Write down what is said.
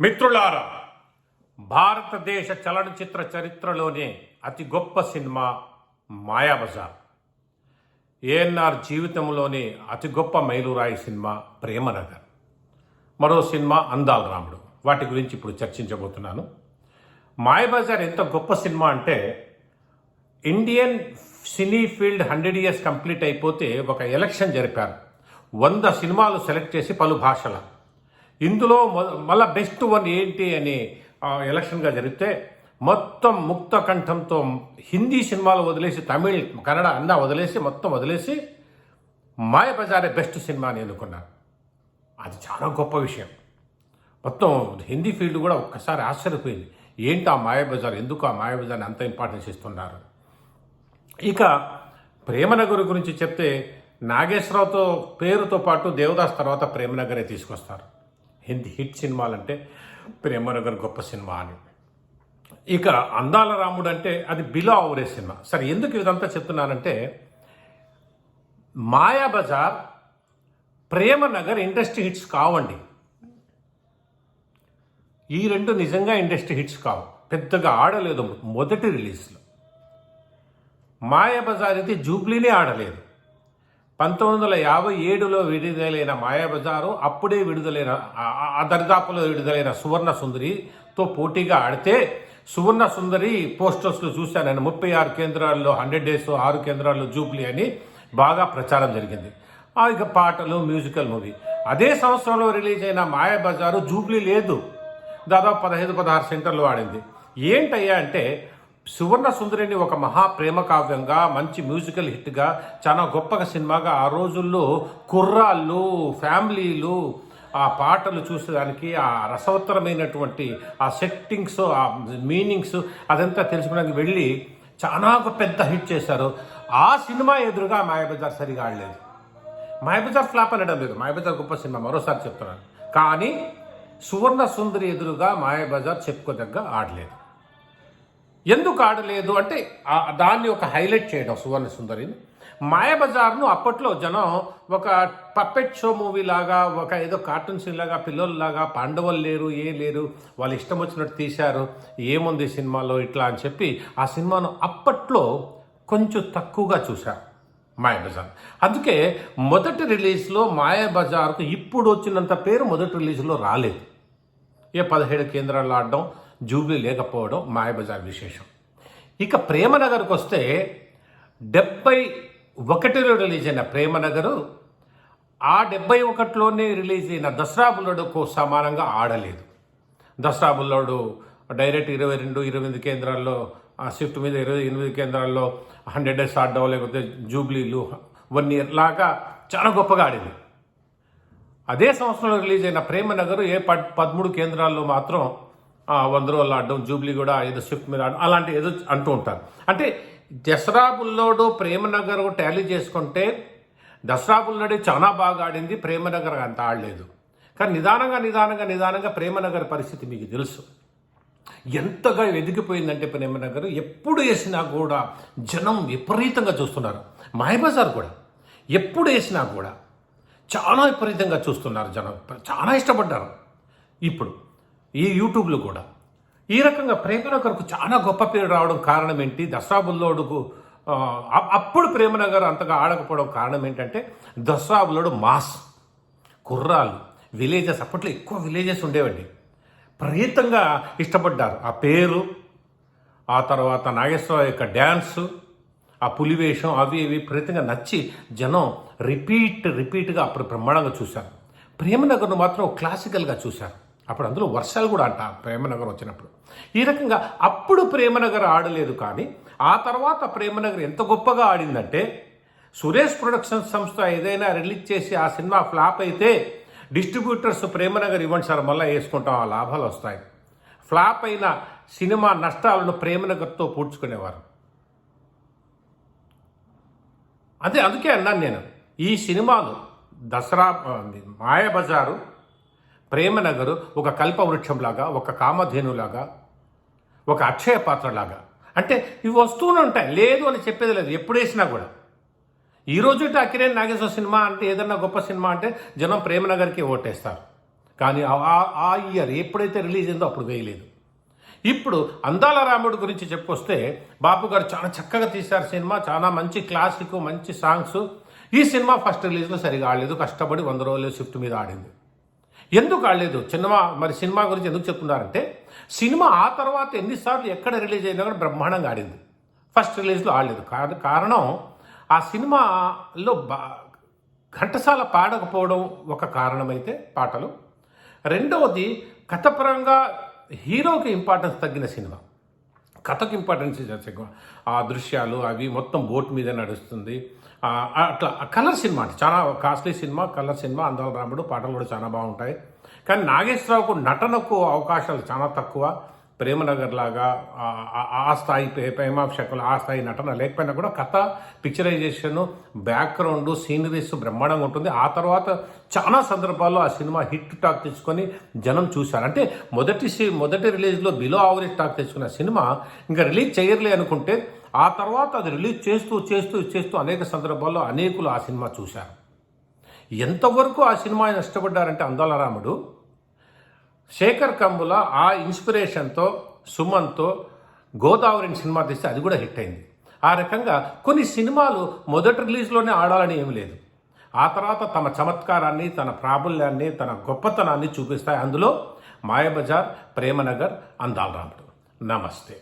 మిత్రులారా భారతదేశ చలనచిత్ర చరిత్రలోనే అతి గొప్ప సినిమా మాయాబజార్. ఏఎన్ఆర్ జీవితంలోనే అతి గొప్ప మైలురాయి సినిమా ప్రేమనగర్. మరో సినిమా అందాల రాముడు. వాటి గురించి ఇప్పుడు చర్చించబోతున్నాను. మాయాబజార్ ఎంత గొప్ప సినిమా అంటే Indian cine field hundred years complete అయిపోతే ఒక ఎలక్షన్ జరిపారు. వంద సినిమాలు సెలెక్ట్ చేసి పలు భాషల ఇందులో మొ- మళ్ళా బెస్ట్ వన్ ఏంటి అని ఎలక్షన్గా జరిగితే మొత్తం ముక్త కంఠంతో హిందీ సినిమాలు వదిలేసి తమిళ్ కన్నడ అన్నా వదిలేసి మొత్తం వదిలేసి మాయబజారే బెస్ట్ సినిమా అని ఎన్నుకున్నారు. అది చాలా గొప్ప విషయం. మొత్తం హిందీ ఫీల్డ్ కూడా ఒక్కసారి ఆశ్చర్యపోయింది. ఏంటి ఆ మాయాబజార్ ఎందుకు ఆ మాయాబజార్ని అంత ఇంపార్టెన్స్ ఇస్తున్నారు? ఇక ప్రేమనగర్ గురించి చెప్తే నాగేశ్వరరావుతో పేరుతో పాటు దేవదాస్ తర్వాత ప్రేమనగరే తీసుకొస్తారు. హిందీ హిట్ సినిమాలంటే ప్రేమనగర్ గొప్ప సినిమా అని. ఇక అందాల రాముడు అంటే అది బిలో అవరే సినిమా. సరే ఎందుకు ఇదంతా చెప్తున్నానంటే మాయాబజార్ ప్రేమనగర్ ఇండస్ట్రీ హిట్స్ కావండి. ఈ రెండు నిజంగా ఇండస్ట్రీ హిట్స్ కావు. పెద్దగా ఆడలేదు మొదటి రిలీజ్లో. మాయాబజార్ అయితే జూబ్లీనే ఆడలేదు. పంతొమ్మిది వందల యాభై ఏడులో విడుదలైన మాయాబజారు అప్పుడే విడుదలైన ఆ- దరిదాపులో విడుదలైన సువర్ణ సుందరితో పోటీగా ఆడితే సువర్ణ సుందరి పోస్టర్స్లో చూశాను నేను. ముప్పై ఆరు కేంద్రాల్లో హండ్రెడ్ డేస్ ఆరు కేంద్రాల్లో జూబ్లీ అని బాగా ప్రచారం జరిగింది. ఆ ఇక పాటలు మ్యూజికల్ మూవీ. అదే సంవత్సరంలో రిలీజ్ అయిన మాయాబజారు జూబ్లీ లేదు. దాదాపు పదహైదు పదహారు సెంటర్లు ఆడింది ఏంటయ్యా అంటే సువర్ణ సుందరిని ఒక మహా ప్రేమ కావ్యంగా మంచి మ్యూజికల్ హిట్గా చాలా గొప్పగా సినిమాగా ఆ రోజుల్లో కుర్రాళ్ళు ఫ్యామిలీలు ఆ పాటలు చూసేదానికి ఆ రసవత్తరమైనటువంటి ఆ సెట్టింగ్స్ ఆ మీనింగ్స్ అదంతా తెలుసుకోవడానికి వెళ్ళి చాలా ఒక పెద్ద హిట్ చేశారు. ఆ సినిమా ఎదురుగా మాయాబజార్ సరిగా ఆడలేదు. మాయాబజార్ ఫ్లాప్ అనడం లేదు. మాయాబజార్ గొప్ప సినిమా మరోసారి చెప్తున్నాను. కానీ సువర్ణ సుందరి ఎదురుగా మాయాబజార్ చెప్పుకోదగ్గ ఆడలేదు. ఎందుకు ఆడలేదు అంటే దాన్ని ఒక హైలైట్ చేయడం సువర్ణ సుందరిని. మాయాబజార్ను అప్పట్లో జనం ఒక పప్పెట్ షో మూవీ లాగా ఒక ఏదో కార్టూన్ సీన్ లాగా పిల్లల్లాగా పాండవులు లేరు ఏ లేరు వాళ్ళు ఇష్టం వచ్చినట్టు తీశారు ఏముంది సినిమాలో ఇట్లా అని చెప్పి ఆ సినిమాను అప్పట్లో కొంచెం తక్కువగా చూశారు మాయాబజార్. అందుకే మొదటి రిలీజ్లో మాయాబజార్కు ఇప్పుడు వచ్చినంత పేరు మొదటి రిలీజ్లో రాలేదు. ఏ పదిహేడు కేంద్రాలు ఆడడం జూబ్లీ లేకపోవడం మాయబజార్ విశేషం. ఇక ప్రేమనగర్కి వస్తే డెబ్బై ఒకటిలో రిలీజ్ అయిన ప్రేమనగరు ఆ డెబ్బై ఒకటిలోనే రిలీజ్ అయిన దసరా బుల్లడుకు సమానంగా ఆడలేదు. దసరా బుల్లోడు డైరెక్ట్ ఇరవై రెండు ఇరవై ఎనిమిది కేంద్రాల్లో ఆ షిఫ్ట్ మీద ఇరవై ఎనిమిది కేంద్రాల్లో హండ్రెడ్ డేస్ ఆడడం లేకపోతే జూబ్లీలు వన్ ఇయర్ లాగా చాలా గొప్పగా ఆడింది. అదే సంవత్సరంలో రిలీజ్ అయిన ప్రేమనగర్ ఏ పద్ పదమూడు కేంద్రాల్లో మాత్రం వంద రోజులు ఆడడం జూబ్లీ కూడా ఏదో షిఫ్ట్ మీద ఆడడం అలాంటి ఏదో అంటూ ఉంటారు. అంటే దసరా బుల్లోడు ప్రేమనగర్ టాలీ చేసుకుంటే దసరా బుల్లోడే చాలా బాగా ఆడింది ప్రేమనగర్ అంత ఆడలేదు. కానీ నిదానంగా నిదానంగా నిదానంగా ప్రేమనగర్ పరిస్థితి మీకు తెలుసు. ఎంతగా ఎదిగిపోయిందంటే ప్రేమనగర్ ఎప్పుడు వేసినా కూడా జనం విపరీతంగా చూస్తున్నారు. మాయబజార్ కూడా ఎప్పుడు వేసినా కూడా చాలా విపరీతంగా చూస్తున్నారు జనం. చాలా ఇష్టపడ్డారు. ఇప్పుడు ఈ యూట్యూబ్లో కూడా. ఈ రకంగా ప్రేమనగర్కు చాలా గొప్ప పేరు రావడం కారణం ఏంటి? దసరా బుల్లోడుకు అప్పుడు ప్రేమనగర్ అంతగా ఆడకపోవడం కారణం ఏంటంటే దసరా బుల్లోడు మాస్ కుర్రాలు విలేజెస్ అప్పట్లో ఎక్కువ విలేజెస్ ఉండేవండి. ప్రీతంగా ఇష్టపడ్డారు. ఆ పేరు ఆ తర్వాత నాగేశ్వర యొక్క డ్యాన్సు ఆ పులివేషం అవి ఇవి ప్రీతంగా నచ్చి జనం రిపీట్ రిపీట్గా అప్పుడు బ్రహ్మాండంగా చూశారు. ప్రేమనగర్ను మాత్రం క్లాసికల్గా చూశారు. అప్పుడు అందులో వర్షాలు కూడా అంట ప్రేమనగర్ వచ్చినప్పుడు. ఈ రకంగా అప్పుడు ప్రేమనగర్ ఆడలేదు కానీ ఆ తర్వాత ప్రేమనగర్ ఎంత గొప్పగా ఆడిందంటే సురేష్ ప్రొడక్షన్స్ సంస్థ ఏదైనా రిలీజ్ చేసి ఆ సినిమా ఫ్లాప్ అయితే డిస్ట్రిబ్యూటర్స్ ప్రేమనగర్ ఇవ్వండి సార్ మళ్ళీ వేసుకుంటాం ఆ లాభాలు వస్తాయి. ఫ్లాప్ అయిన సినిమా నష్టాలను ప్రేమనగర్తో పూడ్చుకునేవారు. అదే అందుకే అన్నాను నేను ఈ సినిమాలు దసరా ఆ, మాయాబజారు ప్రేమనగరు ఒక కల్పవృక్షంలాగా ఒక కామధేనులాగా ఒక అక్షయ పాత్రలాగా అంటే ఇవి వస్తూనే ఉంటాయి. లేదు అని చెప్పేది లేదు. ఎప్పుడు వేసినా కూడా. ఈ రోజు అకిరేన్ నాగేశ్వర సినిమా అంటే ఏదన్నా గొప్ప సినిమా అంటే జనం ప్రేమనగర్కి ఓటేస్తారు. కానీ ఆ- ఆ- ఆ ఇయర్ ఎప్పుడైతే రిలీజ్ అయిందో అప్పుడు వేయలేదు. ఇప్పుడు అందాల రాముడు గురించి చెప్పుకొస్తే బాపు గారు చాలా చక్కగా తీశారు సినిమా. చాలా మంచి క్లాసిక్ మంచి సాంగ్స్. ఈ సినిమా ఫస్ట్ రిలీజ్లో సరిగా ఆడలేదు. కష్టపడి వంద రోజులు షిఫ్ట్ మీద ఆడింది. ఎందుకు ఆడలేదు సినిమా మరి సినిమా గురించి ఎందుకు చెప్తున్నారంటే సినిమా ఆ తర్వాత ఎన్నిసార్లు ఎక్కడ రిలీజ్ అయినా కూడా బ్రహ్మాండంగా ఆడింది. ఫస్ట్ రిలీజ్లో ఆడలేదు. కారణం ఆ సినిమాలో బా ఘంటసాల పాడకపోవడం ఒక కారణమైతే పాటలు. రెండవది కథపరంగా హీరోకి ఇంపార్టెన్స్ తగ్గిన సినిమా. కథకు ఇంపార్టెన్స్ ఇచ్చిన ఆ దృశ్యాలు అవి మొత్తం బోట్ మీద నడుస్తుంది. అట్లా కలర్ సినిమా అంటే చాలా కాస్ట్లీ సినిమా కలర్ సినిమా అందాల రాముడు పాటలు కూడా చాలా బాగుంటాయి. కానీ నాగేశ్వరరావుకు నటనకు అవకాశాలు చాలా తక్కువ. ప్రేమనగర్ లాగా ఆ- స్థాయి ప్రే- ఆ స్థాయి నటన. లేకపోయినా కూడా కథ పిక్చరైజేషన్ బ్యాక్గ్రౌండ్ సీనరీస్ బ్రహ్మాండంగా ఉంటుంది. ఆ తర్వాత చాలా సందర్భాల్లో ఆ సినిమా హిట్ టాక్ తెచ్చుకొని జనం చూశారు. అంటే మొదటి సి- మొదటి రిలీజ్లో బిలో ఆవరేజ్ టాక్ తెచ్చుకున్న సినిమా ఇంకా రిలీజ్ చేయర్లే అనుకుంటే ఆ తర్వాత అది రిలీజ్ చేస్తూ చేస్తూ చేస్తూ అనేక సందర్భాల్లో అనేకులు ఆ సినిమా చూశారు. ఎంతవరకు ఆ సినిమా ఇష్టపడ్డారంటే అందాల రాముడు శేఖర్ కంబుల ఆ ఇన్స్పిరేషన్తో సుమన్తో గోదావరిని సినిమా తీస్తే అది కూడా హిట్ అయింది. ఆ రకంగా కొన్ని సినిమాలు మొదటి రిలీజ్లోనే ఆడాలని ఏమి లేదు. ఆ తర్వాత తమ చమత్కారాన్ని తన ప్రాబల్యాన్ని తన గొప్పతనాన్ని చూపిస్తాయి. అందులో మాయబజార్ ప్రేమనగర్ అందాల రాముడు. నమస్తే.